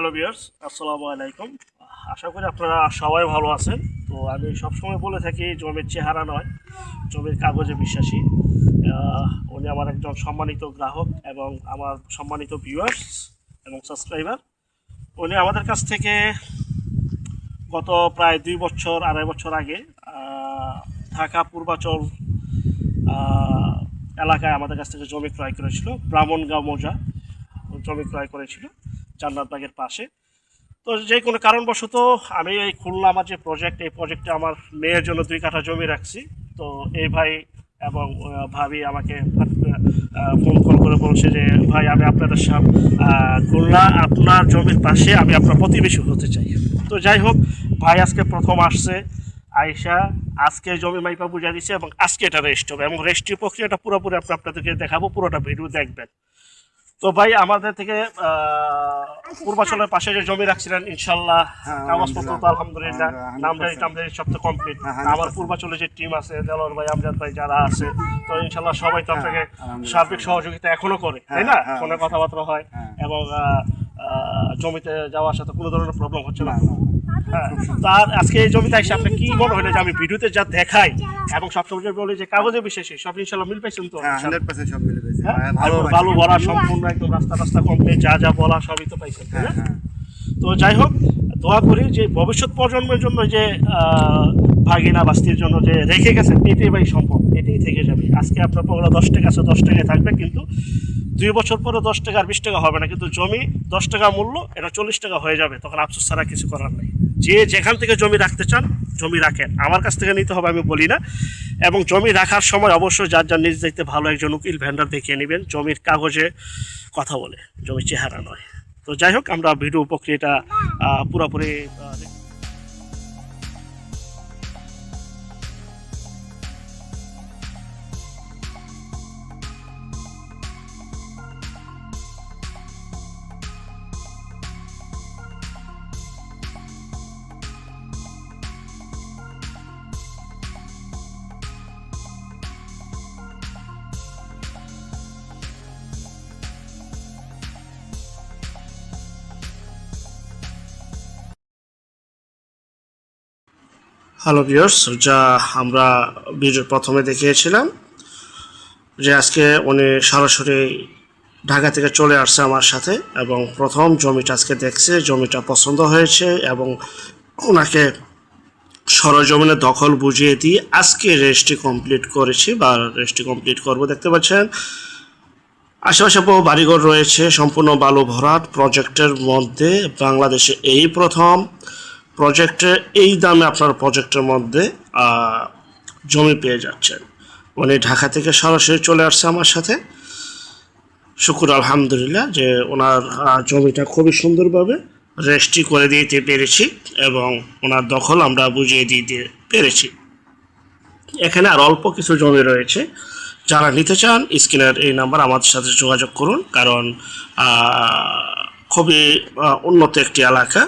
Hello বিয়ার্স আসসালামু আলাইকুম আশা করি আপনারা সবাই ভালো আছেন। তো আমি সবসময় বলে থাকি, জমির চেহারা নয়, জমির কাগজে বিশ্বাসী। উনি আমার একজন সম্মানিত গ্রাহক এবং আমার সম্মানিত ভিউয়ার্স এবং সাবস্ক্রাইবার উনি আমাদের কাছ থেকে গত প্রায় দুই বছর, আড়াই বছর আগে ঢাকা, পূর্বাচল এলাকায় আমাদের কাছ থেকে জমি ক্রয় করেছিল, ব্রাহ্মণগাঁও মোজা। জমি ক্রয় করেছিল। জান্নাতবাগের পাশে। তো যে কোনো কারণবশত আমি এই খুলনা আমার যে প্রজেক্ট এই প্রজেক্টে আমার মেয়ের জন্য দুই কাঠা জমি রাখছি। তো এই ভাই এবং ভাবি আমাকে ফোন কল করে বলছে যে, ভাই, আমি আপনাদের সাম খুলনা আপনার জমির পাশে আমি আপনার প্রতিবেশী হতে চাই। তো যাই হোক, ভাই আজকে প্রথম আসছে। আয়সা আজকে জমি মাইপা বুঝা দিছে এবং আজকে এটা রেস্ট হবে এবং রেস্টের প্রক্রিয়াটা পুরোপুরি আপনি আপনাদেরকে দেখাবো, পুরোটা ভিডিও দেখবেন। তো ভাই আমাদের থেকে পূর্বাচলের পাশে যে জমি রাখছিলেন ইনশাল্লাহ হ্যাঁ, কাগজপত্র তো আলহামদুলিল্লাহ। হ্যাঁ, নামদারি টামদারি সব তো কমপ্লিট হ্যাঁ, 100% আমার পূর্বাচলে যে টিম আছে দেলোয়ার ভাই আমজাদ ভাই যারা আছে তো ইনশাল্লাহ সবাই তো আপনাকে সার্বিক সহযোগিতা এখনও করে তাই হ্যাঁ, না? হ্যাঁ, ফোনে কথাবার্তা হয় হ্যাঁ। এবং আহ, আহ, জমিতে যাওয়ার সাথে কোনো ধরনের প্রবলেম হচ্ছে না। হ্যাঁ তার আজকে এই জমিতে এসে আপনি কি মনে হলো যে আমি ভিডিওতে যা দেখাই এবং সবসময় যে বলি যে কাগজে বিশেষে সব ইনশাল্লাহ মিল পাইছেন তো? হ্যাঁ? হান্ড্রেড পার্সেন্ট সব মিলে গেছে হ্যাঁ, হ্যাঁ, ভালো একদম বালু সম্পূর্ণ একদম রাস্তা রাস্তা কমপ্লিট যা যা বলা সবই তো পাইছেন হ্যাঁ হ্যাঁ। তো যাই হোক দোয়া করি যে ভবিষ্যৎ প্রজন্মের জন্য যে ভাগিনা বাস্তির জন্য যে রেখে গেছেন এটাই ভাই সম্ভব এটাই থেকে যাবে। আজকে আপনার পকেটে দশ টাকা আছে দশ টাকায় থাকবে কিন্তু দুই বছর পরে দশ টাকা আর বিশ টাকা হবে না কিন্তু জমি দশ টাকা মূল্য এটা চল্লিশ টাকা হয়ে যাবে তখন আফসোস ছাড়া কিছু করার নেই। যে যেখান থেকে জমি রাখতে চান, জমি রাখেন। আমার কাছ থেকে নিতে হবে, আমি বলি না। এবং জমি রাখার সময় অবশ্যই যার যার নিজ দেখতে ভালো একজন উকিল ভেন্ডার দেখিয়ে নেবেন। জমির কাগজে কথা বলে, জমির চেহারা নয়। তো যাই হোক, আমরা ভিডিও প্রক্রিয়াটা পুরোপুরি হ্যালো ভিউয়ার্স যা আমরা ভিডিওর প্রথমে দেখিয়েছিলাম যে আজকে উনি সরাসরি ঢাকা থেকে চলে আসছে আমার সাথে এবং প্রথম জমিটা আজকে দেখছে, জমিটা পছন্দ হয়েছে এবং ওনাকে সরজমিনে দখল বুঝিয়ে দিয়ে আজকে রেজিস্ট্রি কমপ্লিট করেছি বা রেজিস্ট্রি কমপ্লিট করব, দেখতে পাচ্ছেন? আশেপাশে বহু বাড়িঘর রয়েছে, সম্পূর্ণ বালু ভরাট প্রজেক্টের মধ্যে বাংলাদেশে এই প্রথম। প্রজেক্টে এই দামে আপনার প্রজেক্টের মধ্যে জমি পেয়ে যাচ্ছেন। উনি ঢাকা থেকে সরাসরি চলে আসছে আমার সাথে। শুকুর, আলহামদুলিল্লাহ, যে ওনার জমিটা খুবই সুন্দরভাবে রেজিস্ট্রি করে দিতে পেরেছি এবং ওনার দখল আমরা বুঝিয়ে দিতে পেরেছি। এখানে আর অল্প কিছু জমি রয়েছে। যারা নিতে চান, স্ক্রিনের এই নাম্বার আমাদের সাথে যোগাযোগ করুন। কারণ খুবই উন্নত একটি এলাকা।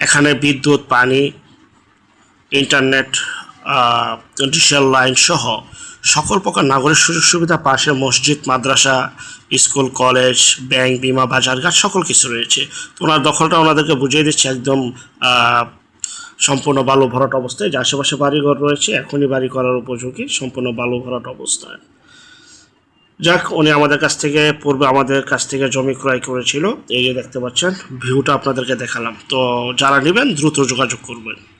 এখানে বিদ্যুৎ, পানি, ইন্টারনেট ডিজিটাল লাইন সহ সকল প্রকার নাগরিক সুযোগ সুবিধা, পাশে মসজিদ, মাদ্রাসা, স্কুল, কলেজ, ব্যাংক, বিমা বাজারঘাট সকল কিছু রয়েছে। তো ওনার দখলটা ওনাদেরকে বুঝিয়ে দিচ্ছে একদম সম্পূর্ণ বালু ভরাট অবস্থায়। যে আশেপাশে বাড়িঘর রয়েছে, এখনই বাড়ি করার উপযোগী, সম্পূর্ণ বালু ভরাট অবস্থায়। যাক, উনি আমাদের কাছ থেকে, পূর্বে আমাদের কাছ থেকে জমি ক্রয় করেছিল। এই যে দেখতে পাচ্ছেন, ভিউটা আপনাদেরকে দেখালাম। তো যারা নেবেন, দ্রুত যোগাযোগ করবেন।